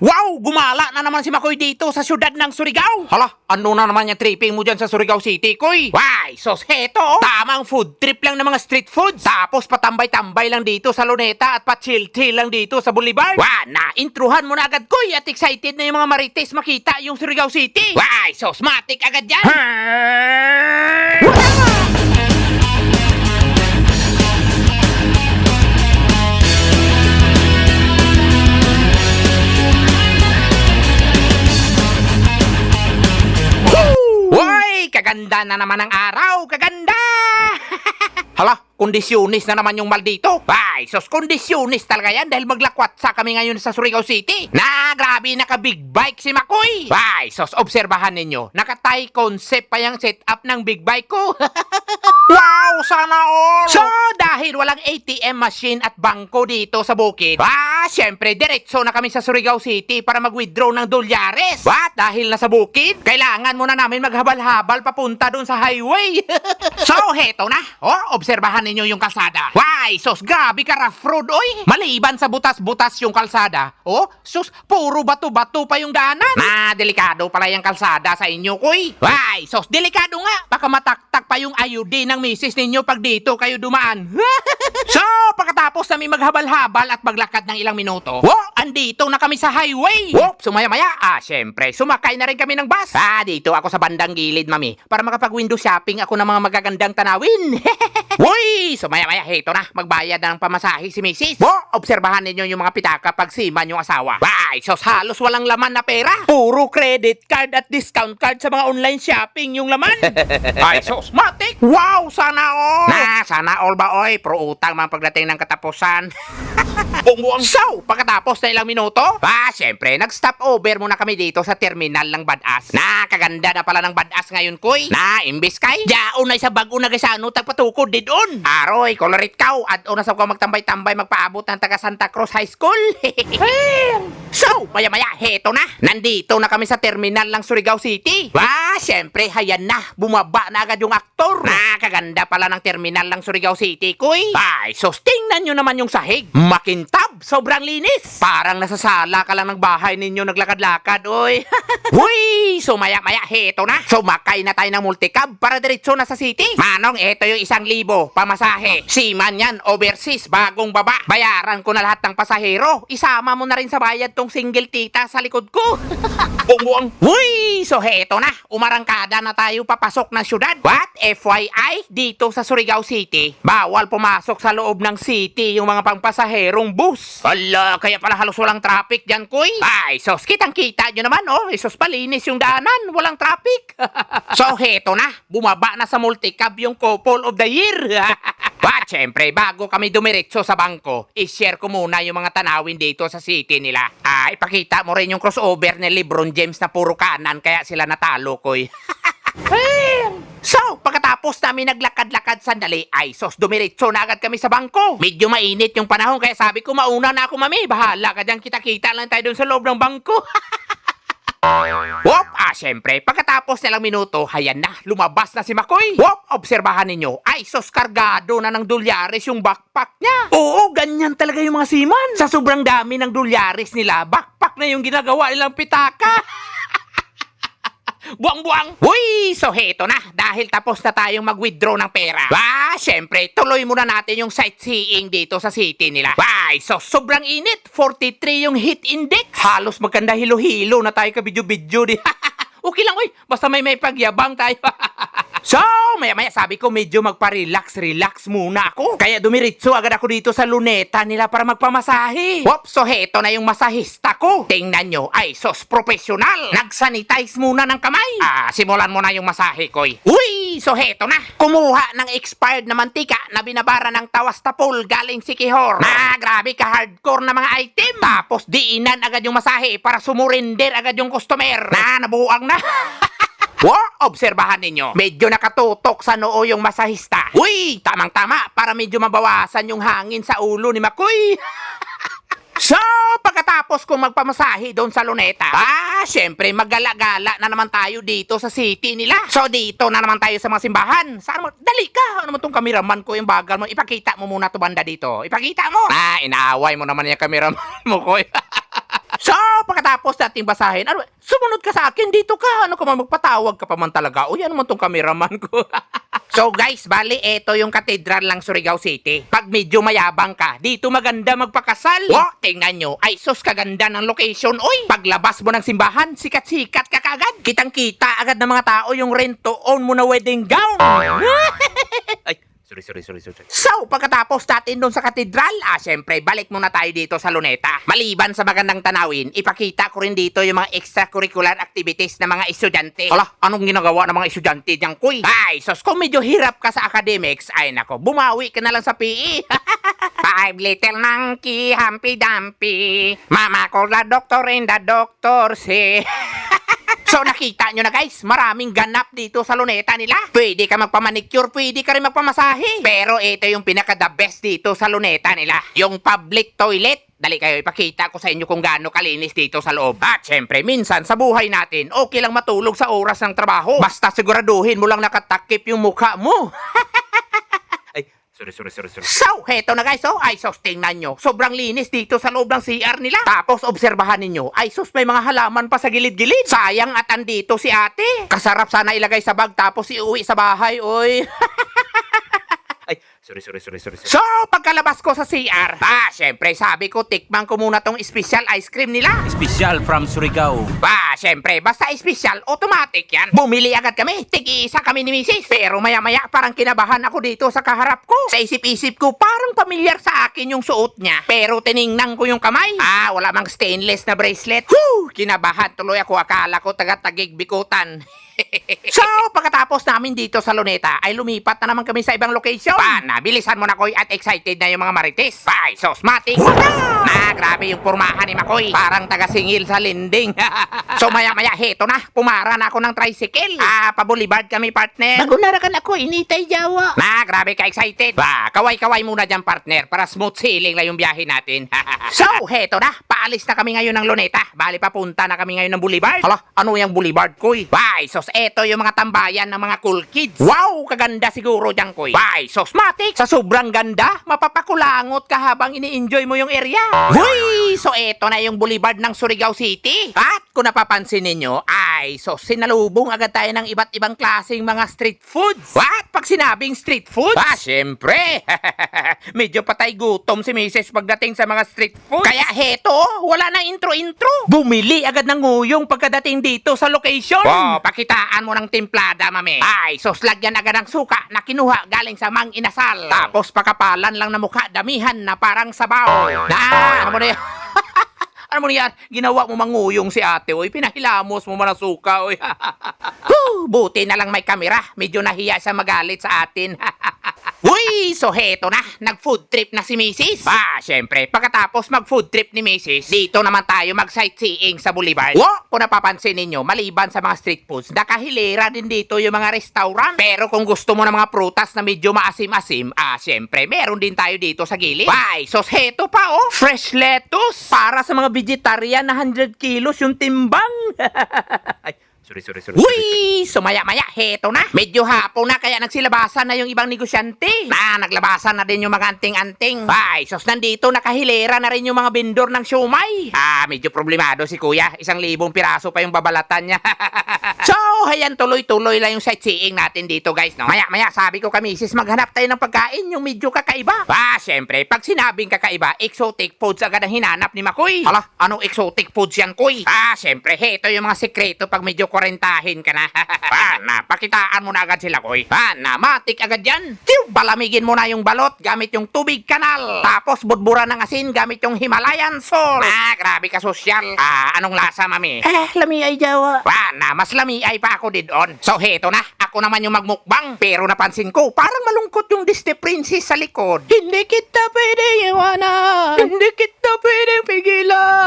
Wow! Gumala na naman si Makoy dito sa syudad ng Surigao! Hala, ano na naman yung tripping mo dyan sa Surigao City, Koy? Why, sos heto! Tamang food trip lang ng mga street foods! Tapos patambay-tambay lang dito sa Luneta at pa-chill-chill lang dito sa Boulevard! Wah, na-intruhan mo na agad, Koy! At excited na yung mga marites makita yung Surigao City! Why, sos matik agad yan! Hoy! Kaganda na naman ang araw! Kaganda! Hala, kondisyonis na naman yung mal dito. Ay, sos kondisyonis talaga yan dahil maglakwat sa kami ngayon sa Surigao City. Na, grabe, naka big bike si Makoy. Ay, sos, obserbahan ninyo. Naka-tie concept pa yung setup ng big bike ko. wow, sana all! So, dahil walang ATM machine at bangko dito sa bukid, ah, syempre, diretso na kami sa Surigao City para mag-withdraw ng dolyares. What? Dahil nasa bukid, kailangan muna namin maghabal-habal papunta dun sa highway. so, heto na. Oh, obserbahan ninyo yung kalsada. Why, sus, grabe ka rough road, oy. Maliban sa butas-butas yung kalsada. Oh, sus, puro bato-bato pa yung daanan. Na, delikado pala yung kalsada sa inyo, koy. Why, sus, delikado nga. Baka mataktak pa yung ayudi ng misis ninyo pag dito kayo dumaan. so, pagkatapos namin maghabal-habal at maglakad ng ilang minuto, oh, andito na kami sa highway. Whoop, sumaya-maya. Ah, syempre, sumakay na rin kami ng bus. Ah, dito ako sa bandang gilid, mami, para makapag-window shopping ako ng mga magagandang tanawin. Uy! Sumaya-maya, heto na, magbayad na ng pamasahe si Mrs. Bo, obserbahan ninyo yung mga pitaka pag siman yung asawa. Bye! Sos, halos walang laman na pera. Puro credit card at discount card sa mga online shopping yung laman. Ay, sos, matik! Wow, sana all! Na, sana all ba, oy? Pro utang mga pagdating ng katapusan. Bungbuang so, pagkatapos na ilang minuto, ba, syempre, nag-stop over muna kami dito sa terminal ng Badass. Nakaganda na pala ng Badass ngayon, kuy. Na, imbis kay, diaon na sa bago na gasano, tagpatukod didon. Aroy, kolorit at una sa ko magtambay-tambay magpaabot ng taga Santa Cruz High School. so, maya-maya, heto na. Nandito na kami sa terminal ng Surigao City. Ba, syempre, hayan na. Bumaba na agad yung aktor. Nakaganda pala ng terminal ng Surigao City, kuy. Ay, sos, tingnan nyo naman yung sahig. Makintab, sobrang linis. Parang nasa sala ka lang ng bahay ninyo naglakad-lakad, oy. Uy, so maya-maya, heto na. Sumakay na tayo ng multicab para diretso na sa city. Manong, eto yung isang libo, pamasahe. Siman yan, overseas, bagong baba. Bayaran ko na lahat ng pasahero. Isama mo na rin sa bayad tong single tita sa likod ko. Bungbuang. Uy, so heto na. Umarangkada na tayo papasok ng syudad. What? FYI, dito sa Surigao City, bawal pumasok sa loob ng city yung mga pangpasaherong bus. Ala, kaya pala halos walang traffic dyan, kuy. Ay, sos, kitang-kita nyo naman, oh. Isos palinis yung daanan, walang traffic. so, heto na. Bumaba na sa multicab yung couple of the year. But, syempre, bago kami dumiretso sa bangko, i-share ko muna yung mga tanawin dito sa city nila. Ah, ipakita mo rin yung crossover ni Lebron James na puro kanan, kaya sila natalo, koy. So, pagkatapos namin naglakad-lakad sandali, ay sos, dumiretso na agad kami sa bangko. Medyo mainit yung panahon, kaya sabi ko, mauna na ako, mami. Bahala ka dyan, kita-kita lang tayo dun sa loob ng bangko. Wop! Ah, syempre, pagkatapos nilang minuto, hayan na, lumabas na si Makoy. Wop! Obserbahan ninyo, ay sos, kargado na ng dolyares yung backpack niya. Oo, ganyan talaga yung mga siman. Sa sobrang dami ng dolyares nila, backpack na yung ginagawa nilang pitaka. Buang-buang! Uy! So heto na, dahil tapos na tayong mag-withdraw ng pera. Ba, syempre, tuloy muna natin yung sightseeing dito sa city nila. Bye! So, sobrang init. 43 yung heat index. Halos magkanda hilo-hilo na tayo kabidyo-bidyo di. okay lang, uy. Basta may may pagyabang tayo. So, maya-maya sabi ko medyo magpa-relax, relax muna ako. Kaya dumiritso agad ako dito sa luneta nila para magpamasahe. Wop, so heto na yung masahista ko. Tingnan nyo, ay sos professional. Nag-sanitize muna ng kamay. Ah, simulan mo na yung masahe ko. Uy, so heto na. Kumuha ng expired na mantika na binabara ng tawas tapol galing si Kihor. Na, grabe ka hardcore na mga item. Tapos diinan agad yung masahe para sumurinder agad yung customer. Na, nabuang na. Wow! Obserbahan ninyo. Medyo nakatutok sa noo yung masahista. Uy! Tamang-tama para medyo mabawasan yung hangin sa ulo ni Makoy. so, pagkatapos kong magpamasahe doon sa luneta, ah, syempre magala-gala na naman tayo dito sa city nila. So, dito na naman tayo sa mga simbahan. Saan mo? Dali ka! Ano mo tong kameraman ko yung bagal mo? Ipakita mo muna to banda dito. Ipakita mo! Ah, inaaway mo naman yung kameraman mo ko. so, pagkatapos nating basahin, ano, sumunod ka sa akin, dito ka, ano ka man, magpatawag ka pa man talaga. Uy, ano man tong cameraman ko. so guys, bali, eto yung katedral lang Surigao City. Pag medyo mayabang ka, dito maganda magpakasal. Wow, tingnan nyo, ay sus, kaganda ng location. Uy, paglabas mo ng simbahan, sikat-sikat ka kagad. Kitang-kita agad ng mga tao yung rento on mo na wedding gown. Sorry, sorry, sorry, sorry. So, pagkatapos natin doon sa katedral, ah, syempre, balik muna tayo dito sa Luneta. Maliban sa magandang tanawin, ipakita ko rin dito yung mga extracurricular activities ng mga estudyante. Hala, anong ginagawa ng mga estudyante diyang kuy? Ay, sos, kung medyo hirap ka sa academics, ay nako, bumawi ka na lang sa PE. Five little monkey, humpy dumpy. Mama ko la doctor and the doctor say. Nakita nyo na guys, maraming ganap dito sa luneta nila. Pwede ka magpamanicure, pwede ka rin magpamasahe. Pero ito yung pinaka the best dito sa luneta nila. Yung public toilet. Dali kayo, ipakita ko sa inyo kung gaano kalinis dito sa loob. At syempre, minsan sa buhay natin, okay lang matulog sa oras ng trabaho. Basta siguraduhin mo lang nakatakip yung mukha mo. Sorry, sorry, sorry, sorry. So, heto na guys, oh. Ay, sos, tingnan nyo. Sobrang linis dito sa loob ng CR nila. Tapos, obserbahan ninyo. Ay, sos, may mga halaman pa sa gilid-gilid. Sayang at andito si ate. Kasarap sana ilagay sa bag tapos iuwi sa bahay, oy. Ay, sorry, sorry, sorry, sorry. So, pagkalabas ko sa CR, ah, syempre, sabi ko, tikman ko muna tong special ice cream nila. Special from Surigao. Ba, syempre, basta special, automatic yan. Bumili agad kami, tig-isa kami ni Mrs. Pero maya-maya, parang kinabahan ako dito sa kaharap ko. Sa isip-isip ko, parang pamilyar sa akin yung suot niya. Pero tiningnan ko yung kamay. Ah, wala mang stainless na bracelet. Whew! Kinabahan tuloy ako, akala ko taga-tagig bikutan. so, pagkatapos namin dito sa Luneta, ay lumipat na naman kami sa ibang location. Pa, nabilisan mo na koy at excited na yung mga marites. Bye, sosmatic. Na, grabe yung pormahan ni Makoy. Parang taga-singil sa linding. so, maya-maya, heto na. Pumara na ako ng tricycle. Ah, pabulibard kami, partner. Magunarakan ako, initay Jawa. Na, grabe ka excited. Ba, kaway-kaway muna dyan, partner, para smooth sailing lang yung biyahe natin. so, heto na. Paalis na kami ngayon ng Luneta. Bali, papunta na kami ngayon ng Boulevard. Hala, ano yung Boulevard, koy? Bye, sos, eto yung mga tambayan ng mga cool kids. Wow, kaganda siguro dyan, koy. Bye, sos, matik. Sa sobrang ganda, mapapakulangot ka habang ini-enjoy mo yung area. Huy, so eto na yung Boulevard ng Surigao City. At kung napapansin ninyo, ay, so sinalubong agad tayo ng iba't ibang klaseng mga street foods. What? Pag sinabing street foods? Ba, syempre. Medyo patay gutom si Mrs. pagdating sa mga street food. Kaya heto, wala na intro-intro. Bumili agad ng nguyong pagkadating dito sa location. Wow, pakitaan mo ng timplada, mami. Ay, sos lagyan agad ng suka na kinuha galing sa mang inasal. Tapos pakapalan lang na mukha, damihan na parang sabaw. Na, ano mo na yan? Ano mo na yan? Ginawa mo manguyong si ate, oy. Pinahilamos mo man ang suka, oy. Buti na lang may kamera. Medyo nahiya siya magalit sa atin. Uy, so heto na. Nag-food trip na si Mrs. Ba, syempre, pagkatapos mag-food trip ni Mrs., dito naman tayo mag-sightseeing sa Boulevard. Wo, kung napapansin ninyo, maliban sa mga street foods, nakahilera din dito yung mga restaurant. Pero kung gusto mo ng mga prutas na medyo maasim-asim, ah, syempre, meron din tayo dito sa gilid. Bye, so heto pa, oh. Fresh lettuce. Para sa mga vegetarian na 100 kilos yung timbang. Sorry, sorry, sorry. Uy! So maya-maya, heto na. Medyo hapon na kaya nagsilabasan na yung ibang negosyante. Na, naglabasan na din yung mga anting-anting. Ay, sos nandito nakahilera na rin yung mga vendor ng siomay. Ah, medyo problemado si kuya. Isang libong piraso pa yung babalatan niya. so, hayan tuloy-tuloy lang yung sightseeing natin dito guys, no? Maya-maya, sabi ko kami, sis, maghanap tayo ng pagkain yung medyo kakaiba. Ba, syempre, pag sinabing kakaiba, exotic foods agad ang hinanap ni Makoy. Hala, anong exotic foods yan, Koy? Ah, syempre, heto yung mga sekreto pag medyo korentahin ka na. ba, na, pakitaan mo na agad sila, Koy. Ba, na, matik agad yan. Tiw, balamigin mo na yung balot gamit yung tubig kanal. Tapos, budbura ng asin gamit yung Himalayan salt. Ah, grabe ka sosyal. Ah, anong lasa, mami? Eh, lami ay Jawa. Pa, na, mas lamiay pa ako didon. So, heto na. Ako naman yung magmukbang. Pero napansin ko, parang malungkot yung Disney Princess sa likod. Hindi kita pwede iwanan. Hindi kita pwede pigilan.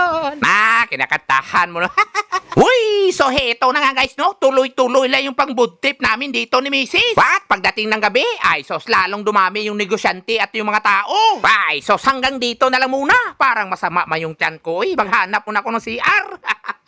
Kinakatahan mo na. Uy, so heto na nga guys, no? Tuloy-tuloy lang yung pang food trip namin dito ni Mrs. What? Pagdating ng gabi, ay sos lalong dumami yung negosyante at yung mga tao. Ay, sos hanggang dito na lang muna. Parang masama ma yung tiyan ko. Uy, maghanap muna ako ng CR.